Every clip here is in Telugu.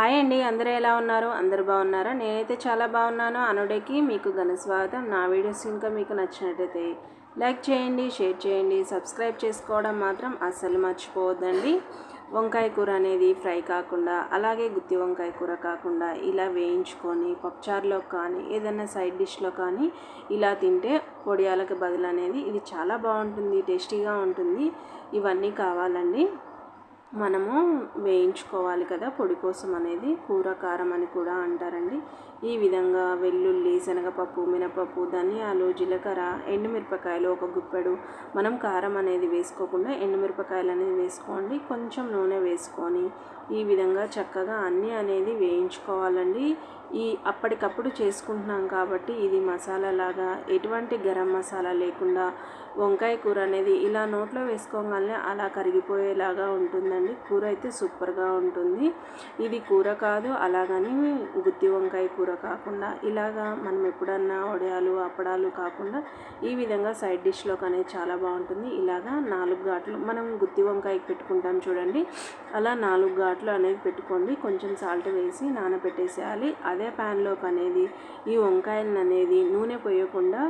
హాయ్ అండి అందరూ ఎలా ఉన్నారు? అందరు బాగున్నారా? నేనైతే చాలా బాగున్నాను. అనుడేకి మీకు ఘన స్వాగతం. నా వీడియోస్ ఇంకా మీకు నచ్చినట్టయితే లైక్ చేయండి షేర్ చేయండి సబ్స్క్రైబ్ చేసుకోవడం మాత్రం అస్సలు మర్చిపోవద్దండి. వంకాయ కూర అనేది ఫ్రై కాకుండా అలాగే గుత్తి వంకాయ కూర కాకుండా ఇలా వేయించుకొని పప్పుచారులో కానీ ఏదైనా సైడ్ డిష్లో కానీ ఇలా తింటే పొడియాలకు బదులు అనేది ఇది చాలా బాగుంటుంది టేస్టీగా ఉంటుంది. ఇవన్నీ కావాలండి. మనము వేయించుకోవాలి కదా పొడి కోసం అనేది కూర కారం అని కూడా అంటారండి. ఈ విధంగా వెల్లుల్లి శనగపప్పు మినపప్పు ధనియాలు జీలకర్ర ఎండుమిరపకాయలు ఒక గుప్పెడు మనం కారం అనేది వేసుకోకుండా ఎండుమిరపకాయలు అనేది వేసుకోండి. కొంచెం నూనె వేసుకొని ఈ విధంగా చక్కగా అన్నీ అనేది వేయించుకోవాలండి. ఈ అప్పటికప్పుడు చేసుకుంటున్నాం కాబట్టి ఇది మసాలా లాగా ఎటువంటి గరం మసాలా లేకుండా వంకాయ కూర అనేది ఇలా నోట్లో వేసుకోగానే అలా కరిగిపోయేలాగా ఉంటుందండి. కూర అయితే సూపర్గా ఉంటుంది. ఇది కూర కాదు అలాగని గుత్తి వంకాయ కూర కాకుండా ఇలాగా మనం ఎప్పుడన్నా వడియాలు అప్పడాలు కాకుండా ఈ విధంగా సైడ్ డిష్లోకి అనేది చాలా బాగుంటుంది. ఇలాగా నాలుగు ఘాట్లు మనం గుత్తి వంకాయకి పెట్టుకుంటాం చూడండి. అలా నాలుగు ఘాట్లు అనేది పెట్టుకోండి. కొంచెం సాల్ట్ వేసి నానబెట్టేసేయాలి. అదే ప్యాన్లోకి అనేది ఈ వంకాయలను అనేది నూనె పోయకుండా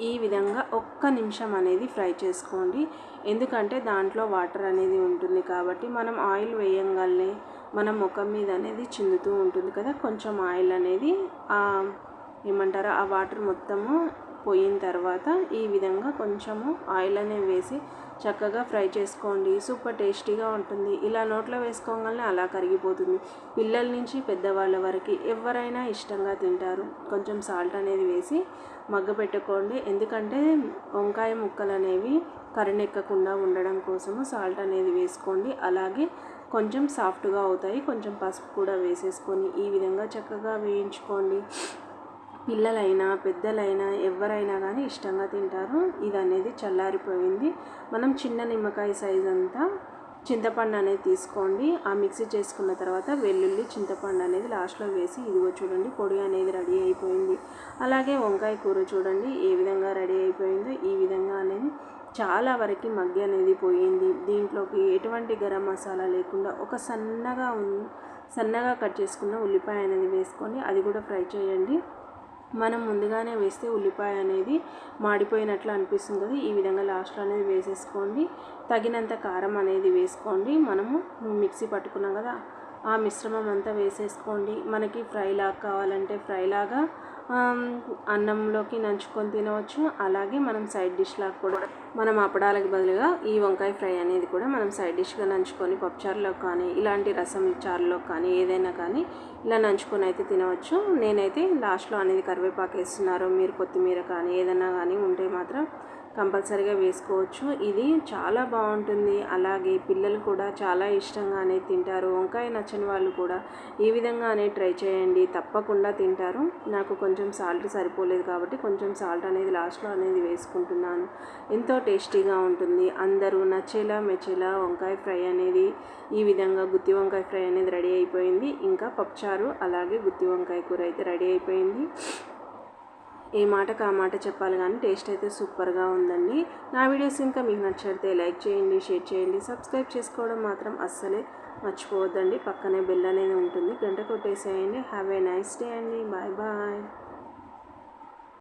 ఈ విధంగా ఒక్క నిమిషం అనేది ఫ్రై చేసుకోండి. ఎందుకంటే దాంట్లో వాటర్ అనేది ఉంటుంది కాబట్టి మనం ఆయిల్ వేయంగానే మన ముఖం మీద అనేది చిందుతూ ఉంటుంది కదా. కొంచెం ఆయిల్ అనేది ఏమంటారు ఆ వాటర్ మొత్తము పోయిన తర్వాత ఈ విధంగా కొంచెము ఆయిల్ అనేది వేసి చక్కగా ఫ్రై చేసుకోండి. సూపర్ టేస్టీగా ఉంటుంది. ఇలా నోట్లో వేసుకోగానే అలా కరిగిపోతుంది. పిల్లల నుంచి పెద్దవాళ్ళ వరకు ఎవరైనా ఇష్టంగా తింటారు. కొంచెం సాల్ట్ అనేది వేసి మగ్గ పెట్టుకోండి. ఎందుకంటే వంకాయ ముక్కలు అనేవి కరణెక్కకుండా ఉండడం కోసము సాల్ట్ అనేది వేసుకోండి. అలాగే కొంచెం సాఫ్ట్గా అవుతాయి. కొంచెం పసుపు కూడా వేసేసుకొని ఈ విధంగా చక్కగా వేయించుకోండి. పిల్లలైనా పెద్దలైనా ఎవరైనా కానీ ఇష్టంగా తింటారు. ఇది అనేది చల్లారిపోయింది. మనం చిన్న నిమ్మకాయ సైజ్ అంతా చింతపండు అనేది తీసుకోండి. ఆ మిక్సీ చేసుకున్న తర్వాత వెల్లుల్లి చింతపండు అనేది లాస్ట్లో వేసి ఇదిగో చూడండి పొడి అనేది రెడీ అయిపోయింది. అలాగే వంకాయ కూర చూడండి ఏ విధంగా రెడీ అయిపోయిందో ఈ విధంగా అనేది చాలా వరకు మగ్గి అనేది పోయింది. దీంట్లోకి ఎటువంటి గరం మసాలా లేకుండా ఒక సన్నగా సన్నగా కట్ చేసుకున్న ఉల్లిపాయ అనేది వేసుకొని అది కూడా ఫ్రై చేయండి. మనం ముందుగానే వేస్తే ఉల్లిపాయ అనేది మాడిపోయినట్లు అనిపిస్తుంది కదా. ఈ విధంగా లాస్ట్లో అనేది వేసేసుకోండి. తగినంత కారం అనేది వేసుకోండి. మనము మిక్సీ పట్టుకున్నాం కదా ఆ మిశ్రమం అంతా వేసేసుకోండి. మనకి ఫ్రై లాగా కావాలంటే ఫ్రై లాగా అన్నంలోకి నంచుకొని తినవచ్చు. అలాగే మనం సైడ్ డిష్ లాగా కూడా మనం అప్పడాలకు బదులుగా ఈ వంకాయ ఫ్రై అనేది కూడా మనం సైడ్ డిష్గా నంచుకొని పప్పుచారులో కానీ ఇలాంటి రసం చారులో కానీ ఏదైనా కానీ ఇలా నంచుకొని అయితే తినవచ్చు. నేనైతే లాస్ట్లో అనేది కరివేపాకు వేస్తున్నారు మీరు కొత్తిమీర కానీ ఏదైనా కానీ ఉంటే మాత్రం కంపల్సరీగా వేసుకోవచ్చు. ఇది చాలా బాగుంటుంది. అలాగే పిల్లలు కూడా చాలా ఇష్టంగానే తింటారు. వంకాయ నచ్చని వాళ్ళు కూడా ఈ విధంగానే ట్రై చేయండి. తప్పకుండా తింటారు. నాకు కొంచెం సాల్ట్ సరిపోలేదు కాబట్టి కొంచెం సాల్ట్ అనేది లాస్ట్లో అనేది వేసుకుంటున్నాను. ఎంతో టేస్టీగా ఉంటుంది. అందరూ నచ్చేలా మెచ్చేలా వంకాయ ఫ్రై అనేది ఈ విధంగా గుత్తి వంకాయ ఫ్రై అనేది రెడీ అయిపోయింది. ఇంకా పప్పుచారు అలాగే గుత్తి వంకాయ కూర అయితే రెడీ అయిపోయింది. ఏ మాటకు ఆ మాట చెప్పాలి కానీ టేస్ట్ అయితే సూపర్గా ఉందండి. నా వీడియోస్ ఇంకా మీకు నచ్చితే లైక్ చేయండి షేర్ చేయండి సబ్స్క్రైబ్ చేసుకోవడం మాత్రం అస్సలే మర్చిపోవద్దండి. పక్కనే బెల్ అనేది ఉంటుంది గంట కొట్టేసేయండి. హ్యావ్ ఏ నైస్ డే అండి. Bye bye